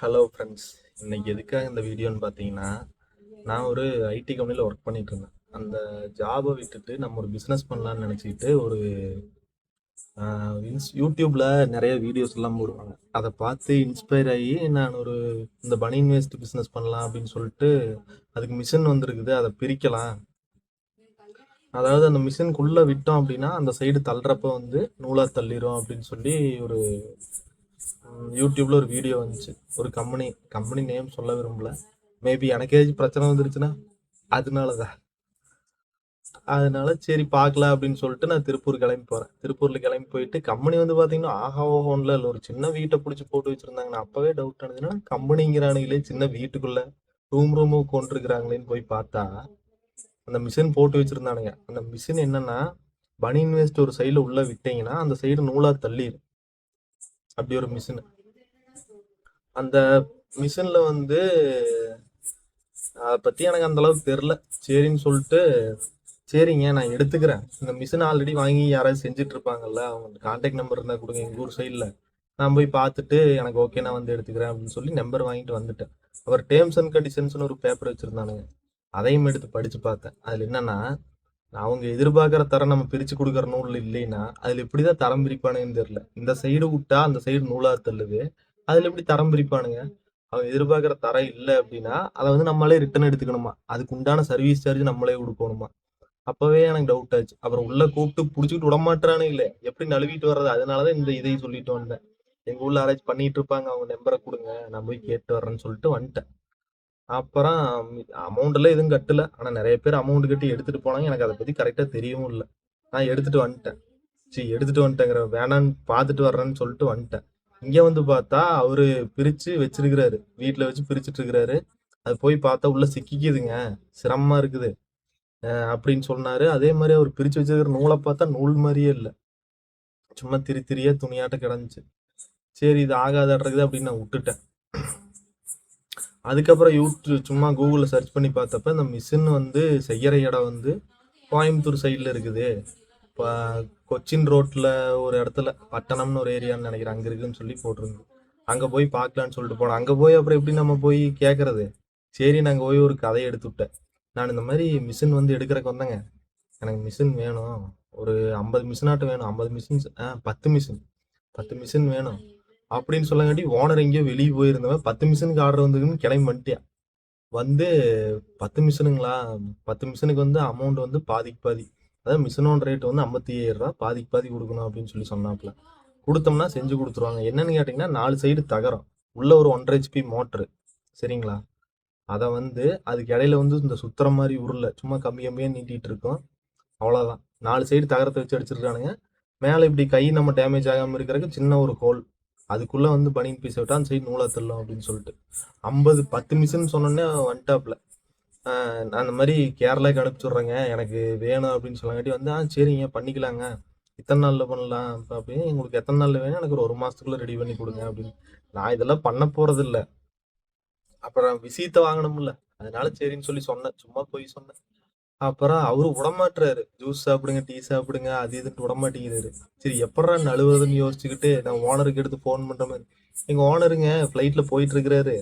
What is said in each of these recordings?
Hello friends இன்னைக்கு எதுக்காக இந்த வீடியோன்னு பார்த்தீங்கன்னா நான் ஒரு ஐடி கம்பெனியில் ஒர்க் பண்ணிட்டு இருந்தேன். அந்த ஜாபை விட்டுட்டு நம்ம ஒரு பிஸ்னஸ் பண்ணலாம்னு நினச்சிக்கிட்டு ஒரு இன்ஸ் யூடியூப்பில் நிறைய வீடியோஸ் எல்லாம் போடுவாங்க. அதை பார்த்து இன்ஸ்பயர் ஆகி நான் ஒரு இந்த பனியன் வேஸ்ட் பிஸ்னஸ் பண்ணலாம் அப்படின்னு சொல்லிட்டு அதுக்கு மிஷின் வந்திருக்குது. அதை பிரிக்கலாம். அதாவது அந்த மிஷினுக்குள்ளே விட்டோம் அப்படின்னா அந்த சைடு தள்ளுறப்ப வந்து நூலாக தள்ளிரும் அப்படின்னு சொல்லி ஒரு யூடியூப்ல ஒரு வீடியோ வந்துச்சு. ஒரு கம்பெனி கம்பெனி நேம் சொல்ல விரும்பல. மேபி எனக்கு ஏதாச்சும் பிரச்சனை வந்துருச்சுன்னா அதனால தான் அதனால சரி பார்க்கலாம் அப்படின்னு சொல்லிட்டு நான் திருப்பூர் கிளம்பி போறேன். திருப்பூர்ல கிளம்பி போயிட்டு கம்பெனி வந்து பாத்தீங்கன்னா ஆஹா ஓஹோன்ல இல்லை ஒரு சின்ன வீட்டை பிடிச்சி போட்டு வச்சிருந்தாங்க நான் அப்பவே டவுட் ஆனதுன்னா கம்பெனிங்கிறானுங்களே சின்ன வீட்டுக்குள்ள ரூம் ரூமு கொண்டிருக்கிறாங்களேன்னு போய் பார்த்தா அந்த மிஷின் போட்டு வச்சிருந்தானுங்க. அந்த மிஷின் என்னன்னா பனி இன்வெஸ்ட் ஒரு சைடுல உள்ள விட்டீங்கன்னா அந்த சைடு நூலா தள்ளிடும் அப்படி ஒரு மிஷின். அந்த மிஷின்ல வந்து அதை பத்தி எனக்கு அந்த அளவுக்கு தெரில. சரின்னு சொல்லிட்டு சரிங்க நான் எடுத்துக்கிறேன். இந்த மிஷின் ஆல்ரெடி வாங்கி யாராவது செஞ்சுட்டு இருப்பாங்கல்ல அவங்க கான்டாக்ட் நம்பர் இருந்தால் கொடுங்க. எங்கள் ஊர் சைடில் நான் போய் பார்த்துட்டு எனக்கு ஓகே நான் வந்து எடுத்துக்கிறேன் அப்படின்னு சொல்லி நம்பர் வாங்கிட்டு வந்துட்டேன். அவர் டேர்ம்ஸ் அண்ட் கண்டிஷன்ஸ்னு ஒரு பேப்பர் வச்சிருந்தானுங்க. அதையும் எடுத்து படித்து பார்த்தேன். அதில் என்னன்னா அவங்க எதிர்பார்க்குற தரம் நம்ம பிரிச்சு கொடுக்குற நூல் இல்லைன்னா அதில் எப்படி தான் தரம் பிரிப்பானுங்கன்னு தெரியல. இந்த சைடு விட்டா அந்த சைடு நூலாக தள்ளுது. அதுல எப்படி தரம் பிரிப்பானுங்க? அவங்க எதிர்பார்க்குற தரம் இல்லை அப்படின்னா அதை வந்து நம்மளே ரிட்டர்ன் எடுத்துக்கணுமா? அதுக்கு உண்டான சர்வீஸ் சார்ஜ் நம்மளே கொடுக்கணுமா? அப்போவே எனக்கு டவுட் ஆச்சு. அப்புறம் உள்ளே கூப்பிட்டு பிடிச்சிக்கிட்டு விடமாட்டானே இல்லை. எப்படி நழுவிட்டு வர்றது? அதனாலதான் இந்த இதை சொல்லிட்டு வந்தேன். எங்க ஊரில் ஆராய்ச்சி பண்ணிட்டு இருப்பாங்க. அவங்க நம்பரை கொடுங்க. நான் போய் கேட்டு வர்றேன்னு சொல்லிட்டு வந்துட்டேன். அப்புறம் அமௌண்ட் எல்லாம் எதுவும் கட்டல. ஆனா நிறைய பேர் அமௌண்ட் கட்டி எடுத்துட்டு போனாங்க. எனக்கு அதை பத்தி கரெக்டா தெரியவும் இல்லை. நான் எடுத்துட்டு வந்துட்டேன். சரி எடுத்துட்டு வந்துட்டேங்கிற வேணான்னு பார்த்துட்டு வர்றேன்னு சொல்லிட்டு வந்துட்டேன். இங்க வந்து பார்த்தா அவரு பிரிச்சு வச்சிருக்கிறாரு. வீட்டுல வச்சு பிரிச்சுட்டு இருக்கிறாரு அது போய் பார்த்தா உள்ள சிக்கிக்குதுங்க. சிரமமா இருக்குது. அப்படின்னு சொன்னாரு. அதே மாதிரி அவர் பிரிச்சு வச்சிருக்கிற நூலை பார்த்தா நூல் மாதிரியே இல்லை. சும்மா திரி திரியா துணியாட்ட கிடந்துச்சு. சரி இது ஆகாதன்றது அப்படின்னு நான் விட்டுட்டேன். அதுக்கப்புறம் யூடியூப் சும்மா கூகுளில் சர்ச் பண்ணி பார்த்தப்ப இந்த மிஷின் வந்து செய்கிற இடம் வந்து கோயம்புத்தூர் சைடில் இருக்குது. இப்போ கொச்சின் ரோட்டில் ஒரு இடத்துல பட்டணம்னு ஒரு ஏரியான்னு நினைக்கிறேன். அங்கே இருக்குதுன்னு சொல்லி போட்டிருந்து அங்கே போய் பார்க்கலான்னு சொல்லிட்டு போனோம். அங்கே போய் அப்புறம் எப்படி நம்ம போய் கேட்குறது சரி நாங்கள் போய் ஒரு கதையை எடுத்து விட்டேன். நான் இந்த மாதிரி மிஷின் வந்து எடுக்கிறக்கு வந்தேங்க. எனக்கு மிஷின் வேணும். ஒரு ஐம்பது மிஷினாட்டம் வேணும். ஐம்பது மிஷின் ஆ பத்து மிஷின் பத்து மிஷின் வேணும். அப்படின்னு சொல்லங்காட்டி ஓனர் எங்கேயோ வெளியே போயிருந்தவன் பத்து மிஷினுக்கு ஆர்டர் வந்துருக்குன்னு கிளம்பி வந்துட்டியா? வந்து பத்து மிஷினுங்களா? பத்து மிஷினுக்கு வந்து அமௌண்ட் வந்து பாதிக்கு பாதி. அதாவது மிஷினோட ரேட் வந்து ஐம்பத்தி ஏழு ரூபா பாதிக்கு பாதி கொடுக்கணும் அப்படின்னு சொல்லி சொன்னாப்புல. கொடுத்தோம்னா செஞ்சு கொடுத்துருவாங்க. என்னன்னு கேட்டிங்கன்னா நாலு சைடு தகரம். உள்ள ஒரு ஒன்றரை ஹெச்பி மோட்ரு சரிங்களா? அதை வந்து அதுக்கு இடையில வந்து இந்த சுத்துற மாதிரி உருளை சும்மா கம்மி கம்மியாக நீட்டிகிட்டு இருக்கோம். அவ்வளோதான் நாலு சைடு தகரத்தை வச்சு அடிச்சிருக்கானுங்க. மேலே இப்படி கை நம்ம டேமேஜ் ஆகாமல் இருக்கிறதுக்கு சின்ன ஒரு ஹோல் அதுக்குள்ளே வந்து பனியன் பீஸ் விட்டா அந்த சைடு நூலாக தள்ளும் அப்படின்னு சொல்லிட்டு. ஐம்பது பத்து மிஷின் சொன்னோன்னே வந்துட்டாப்புல. நான் அந்த மாதிரி கேரளாக்கு அனுப்பிச்சுட்றேங்க எனக்கு வேணும் அப்படின்னு சொல்லங்காட்டி வந்து ஆ சரிங்க பண்ணிக்கலாங்க. இத்தனை நாளில் பண்ணலாம். இப்போ அப்படின்னு உங்களுக்கு எத்தனை நாளில் வேணும்? எனக்கு ஒரு ஒரு மாதத்துக்குள்ளே ரெடி பண்ணி கொடுங்க அப்படின்னு. நான் இதெல்லாம் பண்ண போகிறதில்ல இல்ல அப்புறம் விஷயத்தை வாங்கணும்ல. அதனால சரின்னு சொல்லி சொன்னேன். சும்மா போய் சொன்னேன். அப்புறம் அவரு விடமாட்டுறாரு ஜூஸ் சாப்பிடுங்க டீ சாப்பிடுங்க அது இதுன்னு விடமாட்டேங்கிறாரு சரி எப்படா நழுவுறதுன்னு யோசிச்சுக்கிட்டு நான் ஓனருக்கு எடுத்து ஃபோன் பண்ற மாதிரி எங்க ஓனருங்க ஃப்ளைட்ல போயிட்டு இருக்கிறாரு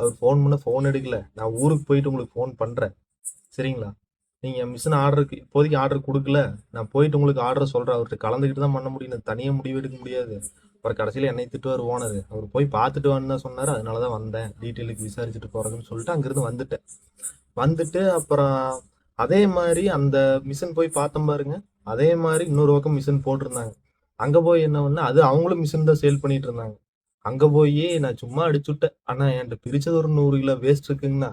அவர் ஃபோன் பண்ண ஃபோன் எடுக்கல. நான் ஊருக்கு போயிட்டு உங்களுக்கு ஃபோன் பண்றேன். சரிங்களா? நீங்க மிஷின் ஆர்டருக்கு இப்போதைக்கு ஆர்டர் கொடுக்கல. நான் போயிட்டு உங்களுக்கு ஆர்டர் சொல்றேன். அவர்கிட்ட கலந்துக்கிட்டு தான் பண்ண முடியும். நான் தனியாக முடிவு எடுக்க முடியாது. அப்புறம் கடைசியில என்னை திட்டுவார் ஓனர். அவர் போய் பார்த்துட்டு வான்னு தான் சொன்னார். அதனால தான் வந்தேன். டீட்டெயிலுக்கு விசாரிச்சுட்டு போகிறதுன்னு சொல்லிட்டு அங்கேருந்து வந்துட்டேன். வந்துட்டு அப்புறம் அதே மாதிரி அந்த மிஷின் போய் பார்த்தோம் பாருங்க. அதே மாதிரி இன்னொரு பக்கம் மிஷின் போட்டிருந்தாங்க. அங்கே போய் என்ன பண்ண அது அவங்களும் மிஷின் தான் சேல் பண்ணிட்டு இருந்தாங்க. அங்கே போய் நான் சும்மா அடிச்சு விட்டேன் என்கிட்ட பிரிச்சது ஒரு நூறு கிலோ வேஸ்ட் இருக்குங்கண்ணா.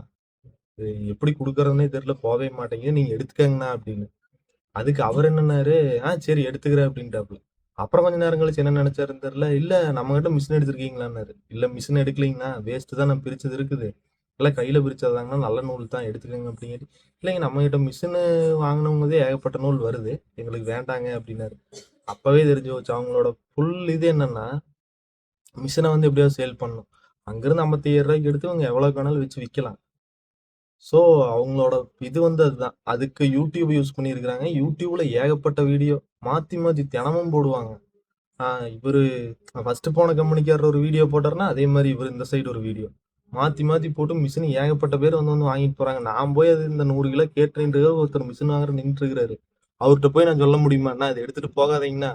எப்படி கொடுக்குறதுனே தெரியல. போகவே மாட்டேங்குது. நீங்கள் எடுத்துக்கங்கண்ணா அப்படின்னு. அதுக்கு அவர் என்னன்னாரு ஆ சரி எடுத்துக்கிறேன் அப்படின்ட்டாப்புல. அப்புறம் கொஞ்ச நேரம் கழிச்சு என்ன நினைச்சாருன்னு தெரியல. இல்லை நம்ம கிட்ட மிஷின் எடுத்திருக்கீங்களான்னாரு. இல்லை மிஷின் எடுக்கலைங்கண்ணா. வேஸ்ட்டு தான் நான் பிரிச்சது இருக்குது. நல்லா கையில் பிரிச்சதாங்கன்னா நல்ல நூல் தான் எடுத்துக்கோங்க அப்படிங்கிறது இல்லைங்க நம்ம கிட்ட மிஷினு வாங்கினவங்கதே ஏகப்பட்ட நூல் வருது. எங்களுக்கு வேண்டாங்க அப்படின்னாரு. அப்போவே தெரிஞ்சு வச்சு அவங்களோட ஃபுல் இது என்னன்னா மிஷினை வந்து எப்படியாவது சேல் பண்ணணும். அங்கேருந்து ஐம்பத்தி ஏழு ரூபாய்க்கு எடுத்து அவங்க எவ்வளோ வேணாலும் வச்சு விற்கலாம் ஸோ அவங்களோட இது வந்து அதுதான். அதுக்கு யூடியூப் யூஸ் பண்ணியிருக்கிறாங்க. யூடியூப்ல ஏகப்பட்ட வீடியோ மாற்றி மாற்றி தினமும் போடுவாங்க. இவர் ஃபஸ்ட்டு போன கம்பெனிக்காரர் ஒரு வீடியோ போட்டாருன்னா அதே மாதிரி இவர் இந்த சைடு ஒரு வீடியோ மாற்றி மாற்றி போட்டு மிஷின் ஏகப்பட்ட பேர் வந்து வந்து வாங்கிட்டு போகிறாங்க நான் போய் அது இந்த நூறு கிலோ கேட்டுட்டு ஒருத்தர் மிஷின் வாங்குற நின்றுருக்கிறாரு. அவர்கிட்ட போய் நான் சொல்ல முடியுமாண்ணா அதை எடுத்துகிட்டு போகாதீங்கண்ணா.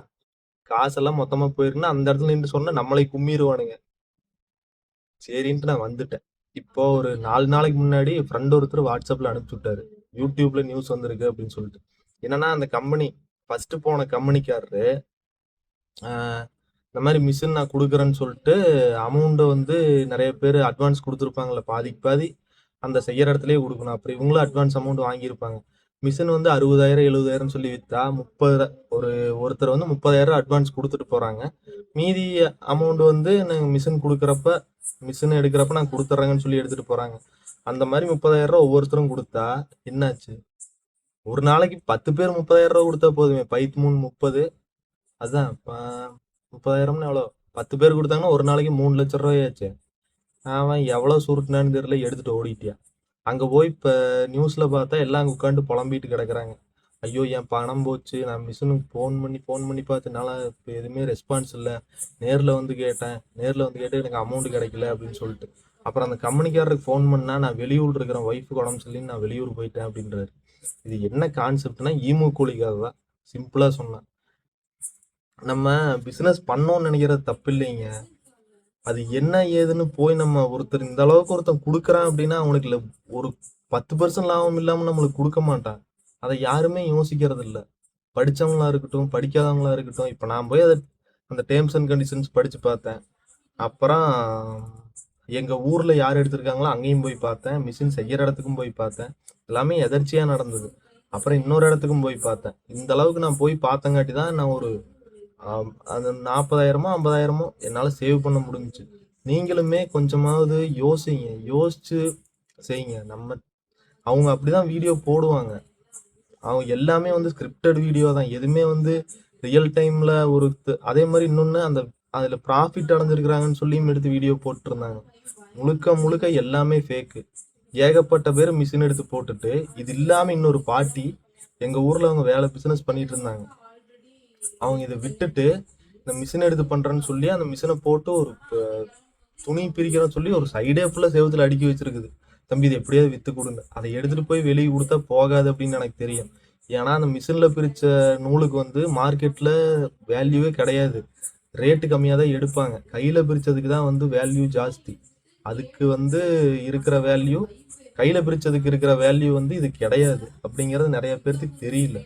காசெல்லாம் மொத்தமாக போயிருக்குன்னா அந்த இடத்துல நின்று சொன்னால் நம்மளை கும்மிடுவானுங்க சரின்ட்டு நான் வந்துட்டேன். இப்போ ஒரு நாலு நாளைக்கு முன்னாடி ஃப்ரெண்ட் ஒருத்தர் வாட்ஸ்அப்பில் அனுப்பிச்சு விட்டாரு. யூடியூப்ல நியூஸ் வந்திருக்கு அப்படின்னு சொல்லிட்டு. என்னன்னா அந்த கம்பெனி ஃபர்ஸ்ட் போன கம்பெனிக்காரரு இந்த மாதிரி மிஷின் நான் கொடுக்குறேன்னு சொல்லிட்டு அமௌண்ட்டை வந்து நிறைய பேர் அட்வான்ஸ் கொடுத்துருப்பாங்கள பாதிக்கு பாதி அந்த செய்கிற இடத்துலயே கொடுக்கணும். அப்புறம் இவங்களும் அட்வான்ஸ் அமௌண்ட் வாங்கியிருப்பாங்க. மிஷின் வந்து அறுபதாயிரம் எழுபதாயிரம் சொல்லி விற்றா முப்பது ஒரு ஒருத்தர் வந்து முப்பதாயிரம் அட்வான்ஸ் கொடுத்துட்டு போகிறாங்க மீதி அமௌண்ட் வந்து நாங்கள் மிஷின் கொடுக்குறப்ப மிஷின் எடுக்கிறப்ப நான் கொடுத்துட்றேங்கன்னு சொல்லி எடுத்துகிட்டு போகிறாங்க அந்த மாதிரி முப்பதாயிரம் ரூபா ஒவ்வொருத்தரும் கொடுத்தா என்னாச்சு? ஒரு நாளைக்கு பத்து பேர் முப்பதாயிரம் ரூபா கொடுத்தா போதுமே. பைத்து மூணு முப்பது. அதான் ப- முப்பதாயிரம்னு எவ்வளோ? பத்து பேர் கொடுத்தாங்கன்னா ஒரு நாளைக்கு மூணு லட்சம் ரூபாயாச்சு அவன் எவ்வளோ சுருட்டினான்னு தெரியல எடுத்துட்டு ஓடிட்டியா. அங்கே போய் இப்போ நியூஸில் பார்த்தா எல்லாம் அங்கே உட்காந்து புலம்பிட்டு கிடக்குறாங்க. ஐயோ என் பணம் போச்சு. நான் மிஷினுக்கு ஃபோன் பண்ணி ஃபோன் பண்ணி பார்த்தனால இப்போ எதுவுமே ரெஸ்பான்ஸ் இல்லை. நேரில் வந்து கேட்டேன். நேரில் வந்து கேட்டு எனக்கு அமௌண்ட் கிடைக்கல அப்படின்னு சொல்லிட்டு. அப்புறம் அந்த கம்பெனிக்காரருக்கு ஃபோன் பண்ணால் நான் வெளியூர் இருக்கிறேன். ஒய்ஃபுக்கு உடம்பு சொல்லி நான் வெளியூர் போயிட்டேன் அப்படின்றாரு. இது என்ன கான்செப்ட்னா ஈமு கூலிக்காக தான். சிம்பிளாக சொன்னேன். நம்ம பிஸ்னஸ் பண்ணோம்னு நினைக்கிறது தப்பு இல்லைங்க அது என்ன ஏதுன்னு போய் நம்ம ஒருத்தர் இந்த அளவுக்கு ஒருத்தன் கொடுக்குறான் அப்படின்னா அவனுக்கு இல்லை ஒரு பத்து பர்சன்ட் லாபம் இல்லாமல் நம்மளுக்கு கொடுக்க மாட்டான். அதை யாருமே யோசிக்கிறது இல்லை. படித்தவங்களா இருக்கட்டும் படிக்காதவங்களா இருக்கட்டும் இப்போ நான் போய் அதை அந்த டேர்ம்ஸ் அண்ட் கண்டிஷன்ஸ் படித்து பார்த்தேன். அப்புறம் எங்கள் ஊரில் யார் எடுத்திருக்காங்களோ அங்கேயும் போய் பார்த்தேன். மிஷின் செய்கிற இடத்துக்கும் போய் பார்த்தேன். எல்லாமே எதர்ச்சியாக நடந்தது. அப்புறம் இன்னொரு இடத்துக்கும் போய் பார்த்தேன். இந்த அளவுக்கு நான் போய் பார்த்தங்காட்டி தான் நான் ஒரு அது நாற்பதாயிரமோ ஐம்பதாயிரமோ என்னால் சேவ் பண்ண முடிஞ்சுச்சு. நீங்களுமே கொஞ்சமாவது யோசிங்க. யோசிச்சு செய்யுங்க. நம்ம அவங்க அப்படிதான் வீடியோ போடுவாங்க. அவங்க எல்லாமே வந்து ஸ்கிரிப்டட் வீடியோ தான். எதுவுமே வந்து ரியல் டைம்ல ஒரு அதே மாதிரி இன்னொன்று அந்த அதில் ப்ராஃபிட் அடைஞ்சிருக்கிறாங்கன்னு சொல்லியும் எடுத்து வீடியோ போட்டிருந்தாங்க. முழுக்க முழுக்க எல்லாமே ஃபேக்கு ஏகப்பட்ட பேர் மிஷின் எடுத்து போட்டுட்டு இது இல்லாமல் இன்னொரு பாட்டி எங்கள் ஊரில் அவங்க வேலை பிஸ்னஸ் பண்ணிட்டு இருந்தாங்க. அவங்க இதை விட்டுட்டு இந்த மிஷின் எடுத்து பண்ணுறேன்னு சொல்லி அந்த மிஷினை போட்டு ஒரு துணி பிரிக்கிறேன்னு சொல்லி ஒரு சைடே ஃபுல்லாக செவுத்துல அடுக்கி வச்சிருக்குது. தம்பி இது எப்படியாவது விற்று கொடுங்க அதை எடுத்துகிட்டு போய் வெளியே கொடுத்தா போகாது அப்படின்னு எனக்கு தெரியும். ஏன்னா அந்த மிஷினில் பிரித்த நூலுக்கு வந்து மார்க்கெட்டில் வேல்யூவே கிடையாது. ரேட்டு கம்மியாக தான் எடுப்பாங்க. கையில் பிரித்ததுக்கு தான் வந்து வேல்யூ ஜாஸ்தி. அதுக்கு வந்து இருக்கிற வேல்யூ கையில் பிரித்ததுக்கு இருக்கிற வேல்யூ வந்து இது கிடையாது அப்படிங்கிறது நிறைய பேர்த்துக்கு தெரியல.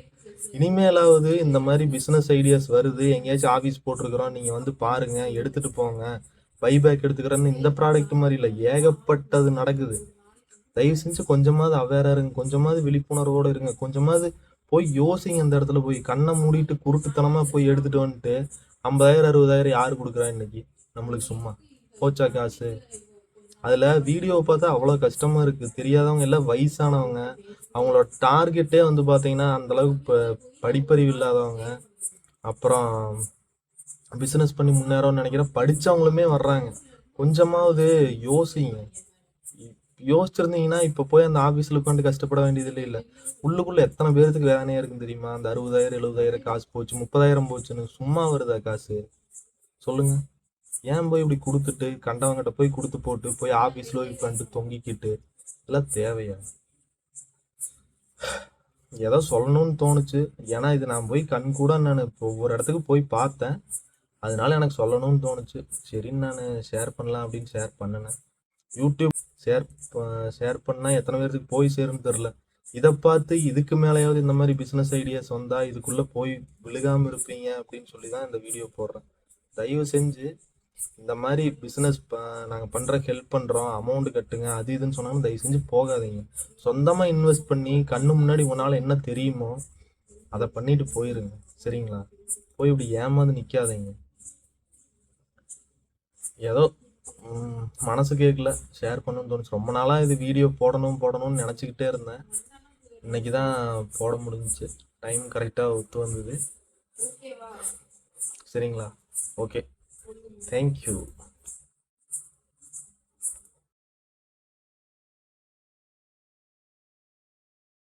இனிமேலாவது இந்த மாதிரி பிஸ்னஸ் ஐடியாஸ் வருது எங்கேயாச்சும் ஆஃபீஸ் போட்டிருக்கிறோம் நீங்கள் வந்து பாருங்கள் எடுத்துகிட்டு போங்க. பைபேக் எடுத்துக்கிறேன்னு இந்த ப்ராடக்ட் மாதிரி இல்லை ஏகப்பட்டது நடக்குது. தயவு செஞ்சு கொஞ்சமாவது அவேராக இருங்க கொஞ்சமாவது விழிப்புணர்வோடு இருங்க கொஞ்சமாவது போய் யோசிங்க அந்த இடத்துல போய். கண்ணை மூடிட்டு குருட்டுத்தனமாக போய் எடுத்துகிட்டு வந்துட்டு ஐம்பதாயிரம் அறுபதாயிரம் யார் கொடுக்குறா இன்னைக்கு? நம்மளுக்கு சும்மா. போச்சா காசு? அதில் வீடியோ பார்த்தா அவ்வளோ கஷ்டமாக இருக்குது தெரியாதவங்க எல்லாம் வயசானவங்க. அவங்களோட டார்கெட்டே வந்து பார்த்தீங்கன்னா அந்தளவுக்கு இப்போ படிப்பறிவு இல்லாதவங்க. அப்புறம் பிஸ்னஸ் பண்ணி முன்னேறோம்னு நினைக்கிறேன். படித்தவங்களுமே வர்றாங்க. கொஞ்சமாவது யோசிங்க. யோசிச்சிருந்தீங்கன்னா இப்போ போய் அந்த ஆஃபீஸில் உட்காந்து கஷ்டப்பட வேண்டியதில்லை இல்லை. உள்ளுக்குள்ளே எத்தனை பேருக்கு வேதனையாக இருக்குன்னு தெரியுமா? அந்த அறுபதாயிரம் எழுபதாயிரம் காசு போச்சு முப்பதாயிரம் போச்சுன்னு சும்மா வருதா காசு? சொல்லுங்கள் ஏன் போய் இப்படி கொடுத்துட்டு கண்டவங்கிட்ட போய் கொடுத்து போட்டு போய் ஆஃபீஸில் போய் உட்காந்து தொங்கிக்கிட்டு இதெல்லாம் தேவையா? ஏதோ சொல்லணும்னு தோணுச்சு. ஏன்னா இது நான் போய் கண் கூட நான் இப்போ ஒவ்வொரு இடத்துக்கு போய் பார்த்தேன். அதனால எனக்கு சொல்லணும்னு தோணுச்சு. சரின்னு நான் ஷேர் பண்ணலாம் அப்படின்னு ஷேர் பண்ணினேன். யூடியூப் ஷேர் ஷேர் பண்ணால் எத்தனை பேருக்கு போய் சேரும்னு தெரில இதை பார்த்து இதுக்கு மேலேயாவது இந்த மாதிரி பிஸ்னஸ் ஐடியாஸ் வந்தால் இதுக்குள்ளே போய் விழுகாமல் இருப்பீங்க அப்படின்னு சொல்லி தான் இந்த வீடியோ போடுறேன். தயவு செஞ்சு இந்த மாதிரி பிஸ்னஸ் நாங்கள் பண்ணுற ஹெல்ப் பண்ணுறோம் அமௌண்ட் கட்டுங்க அது இதுன்னு சொன்னாலும் தயவு செஞ்சு போகாதீங்க. சொந்தமாக இன்வெஸ்ட் பண்ணி கண்ணு முன்னாடி உன்னால் என்ன தெரியுமோ அதை பண்ணிட்டு போயிருங்க. சரிங்களா? போய் இப்படி ஏமாந்து நிற்காதீங்க ஏதோ மனசு கேட்கல ஷேர் பண்ணணும்னு தோணுச்சு. ரொம்ப நாளாக இது வீடியோ போடணும் போடணும்னு நினச்சிக்கிட்டே இருந்தேன். இன்னைக்கு தான் போட முடிஞ்சுச்சு. டைம் கரெக்டாக ஒத்து வந்தது. சரிங்களா? Okay Thank you.